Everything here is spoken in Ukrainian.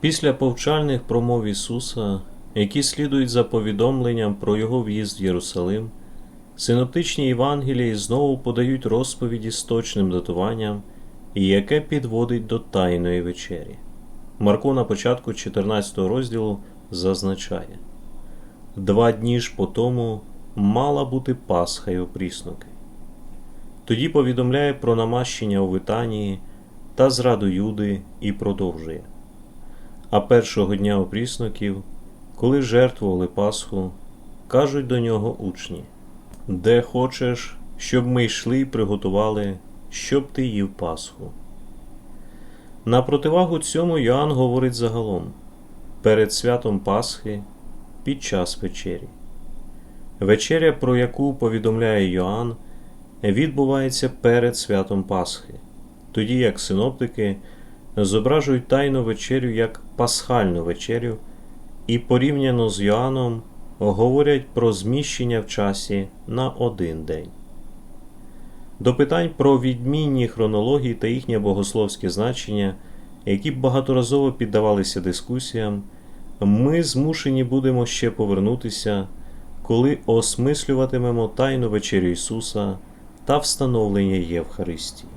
Після повчальних промов Ісуса, які слідують за повідомленням про Його в'їзд в Єрусалим, синоптичні Євангелії знову подають розповіді з точним датуванням, яке підводить до Тайної вечері. Марко на початку 14 розділу зазначає Два дні ж по тому мала бути Пасха й опріснуки. Тоді повідомляє про намащення у Витанії та зраду Юди і продовжує. А першого дня опрісноків, коли жертвували Пасху, кажуть до нього учні: Де хочеш, щоб ми йшли і приготували, щоб ти їв Пасху. На противагу цьому Йоанн говорить загалом перед святом Пасхи під час вечері. Вечеря, про яку повідомляє Йоанн, відбувається перед святом Пасхи, тоді як синоптики зображують тайну вечерю як пасхальну вечерю і порівняно з Йоанном говорять про зміщення в часі на один день. До питань про відмінні хронології та їхнє богословське значення, які багаторазово піддавалися дискусіям, ми змушені будемо ще повернутися, коли осмислюватимемо тайну вечерю Ісуса та встановлення Євхаристії.